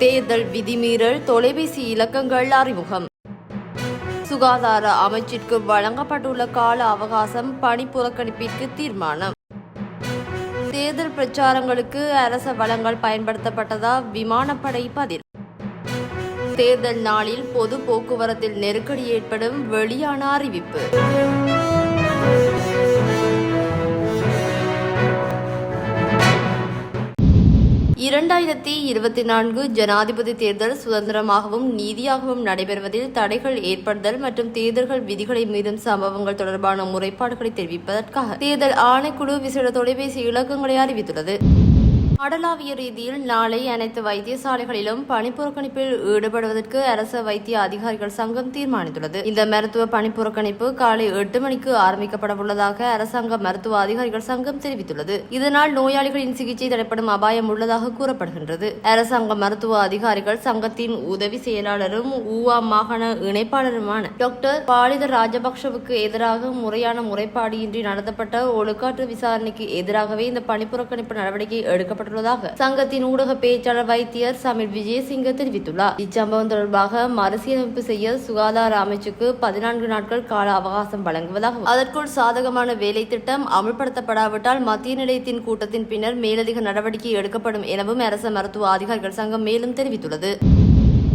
தேர்தல் விதிமீறல் தொலைபேசி இலக்கங்கள் அறிமுகம். சுகாதார அமைச்சிற்கு வழங்கப்பட்டுள்ள கால அவகாசம் பணி புறக்கணிப்பிற்கு தீர்மானம். தேர்தல் பிரச்சாரங்களுக்கு அரச வளங்கள் பயன்படுத்தப்பட்டதா விமானப்படை பதில். தேர்தல் நாளில் பொது போக்குவரத்தில் நெருக்கடி ஏற்படும் வெளியான அறிவிப்பு. இரண்டாயிரத்தி இருபத்தி நான்கு ஜனாதிபதி தேர்தல் சுதந்திரமாகவும் நீதியாகவும் நடைபெறுவதில் தடைகள் ஏற்படுதல் மற்றும் தேர்தல்கள் விதிகளை மீறும் சம்பவங்கள் தொடர்பான முறைப்பாடுகளை தெரிவிப்பதற்காக தேர்தல் ஆணைக்குழு விசேட தொலைபேசி இலக்கங்களை அறிவித்துள்ளது. கடலாவிய ரீதியில் நாளை அனைத்து வைத்தியசாலைகளிலும் பணிப்புறக்கணிப்பில் ஈடுபடுவதற்கு அரசு வைத்திய அதிகாரிகள் சங்கம் தீர்மானித்துள்ளது. இந்த மருத்துவ பணிப்புறக்கணிப்பு காலை எட்டு மணிக்கு ஆரம்பிக்கப்பட உள்ளதாக அரசாங்க மருத்துவ அதிகாரிகள் சங்கம் தெரிவித்துள்ளது. இதனால் நோயாளிகளின் சிகிச்சை தடைப்படும் அபாயம் உள்ளதாக கூறப்படுகின்றது. அரசாங்க மருத்துவ அதிகாரிகள் சங்கத்தின் உதவி செயலாளரும் ஊவா மாகாண இணைப்பாளருமான டாக்டர் பாலித ராஜபக்ஷவுக்கு எதிராக முறையான முறைப்பாடு இன்றி நடத்தப்பட்ட ஒழுக்காற்று விசாரணைக்கு எதிராகவே இந்த பணிப்புறக்கணிப்பு நடவடிக்கை செய்யப்பட்டுள்ளதாக சங்கத்தின் ஊடக பேச்சாளர் வைத்தியர் சமிர் விஜயசிங்க தெரிவித்துள்ளார். இச்சம்பவம் தொடர்பாக மறுசீரமைப்பு செய்ய சுகாதார அமைச்சுக்கு பதினான்கு நாட்கள் கால அவகாசம் வழங்குவதாகவும் அதற்குள் சாதகமான வேலை திட்டம் அமல்படுத்தப்படாவிட்டால் மத்திய நிலையத்தின் கூட்டத்தின் பின்னர் மேலதிக நடவடிக்கை எடுக்கப்படும் எனவும் அரச மருத்துவ அதிகாரிகள் சங்கம் மேலும் தெரிவித்துள்ளது.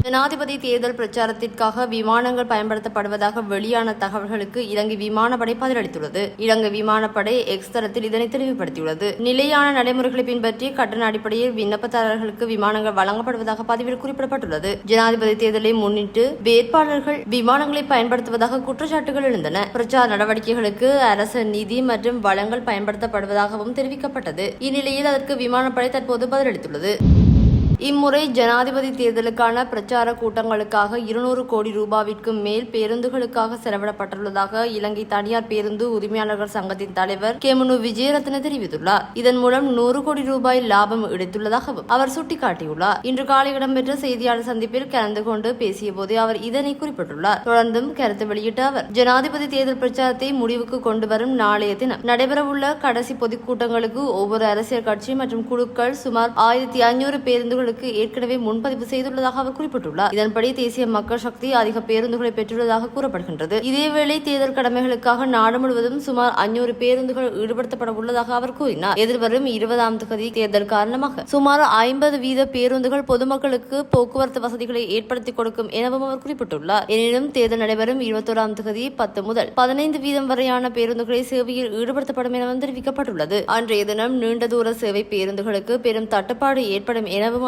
ஜனாதிபதி தேர்தல் பிரச்சாரத்திற்காக விமானங்கள் பயன்படுத்தப்படுவதாக வெளியான தகவல்களுக்கு இலங்கை விமானப்படை பதிலளித்துள்ளது. இலங்கை விமானப்படை எக்ஸ் தரத்தில் இதனை தெளிவுபடுத்தியுள்ளது. நிலையான நடைமுறைகளை பின்பற்றி கட்டண அடிப்படையில் விண்ணப்பதாரர்களுக்கு விமானங்கள் வழங்கப்படுவதாக பதிவில் குறிப்பிடப்பட்டுள்ளது. ஜனாதிபதி தேர்தலை முன்னிட்டு வேட்பாளர்கள் விமானங்களை பயன்படுத்துவதாக குற்றச்சாட்டுகள் எழுந்தன. பிரச்சார நடவடிக்கைகளுக்கு அரசு நிதி மற்றும் வளங்கள் பயன்படுத்தப்படுவதாகவும் தெரிவிக்கப்பட்டது. இந்நிலையில் அதற்கு விமானப்படை தற்போது பதிலளித்துள்ளது. இம்முறை ஜனாதிபதி தேர்தலுக்கான பிரச்சார கூட்டங்களுக்காக இருநூறு கோடி ரூபாவிற்கும் மேல் பேருந்துகளுக்காக செலவிடப்பட்டுள்ளதாக இலங்கை தனியார் பேருந்து உரிமையாளர்கள் சங்கத்தின் தலைவர் கேமுனு விஜயரத்ன தெரிவித்துள்ளார். இதன் மூலம் நூறு கோடி ரூபாய் லாபம் கிடைத்துள்ளதாகவும் அவர் சுட்டிக்காட்டியுள்ளார். இன்று காலை இடம்பெற்ற செய்தியாளர் சந்திப்பில் கலந்து கொண்டு பேசிய போது அவர் இதனை குறிப்பிட்டுள்ளார். தொடர்ந்தும் கருத்து வெளியிட்ட அவர் ஜனாதிபதி தேர்தல் பிரச்சாரத்தை முடிவுக்கு கொண்டு வரும் நாளைய தினம் நடைபெறவுள்ள கடைசி பொதுக்கூட்டங்களுக்கு ஒவ்வொரு அரசியல் கட்சி மற்றும் குழுக்கள் சுமார் ஆயிரத்தி ஐநூறு பேருந்துகள் பேருந்துகளுக்கு ஏற்கனவே முன்பதிவு செய்துள்ளதாக அவர் குறிப்பிட்டுள்ளார். இதன்படி தேசிய மக்கள் சக்தி அதிக பேருந்துகளை பெற்றுள்ளதாக கூறப்படுகின்றது. இதேவேளை தேர்தல் கடமைகளுக்காக நாடு முழுவதும் சுமார் ஐநூறு பேருந்துகள் ஈடுபடுத்தப்பட உள்ளதாக அவர் கூறினார். எதிர்வரும் இருபதாம் தேதி தேர்தல் காரணமாக சுமார் ஐம்பது வீத பேருந்துகள் பொதுமக்களுக்கு போக்குவரத்து வசதிகளை ஏற்படுத்தி கொடுக்கும் எனவும் அவர் குறிப்பிட்டுள்ளார். எனினும் தேர்தல் நடைபெறும் இருபத்தோராம் தேதி பத்து முதல் பதினைந்து வீதம் வரையான பேருந்துகளை சேவையில் ஈடுபடுத்தப்படும் எனவும் தெரிவிக்கப்பட்டுள்ளது. அன்றைய தினம் நீண்ட தூர சேவை பேருந்துகளுக்கு பெரும் தட்டுப்பாடு ஏற்படும் எனவும்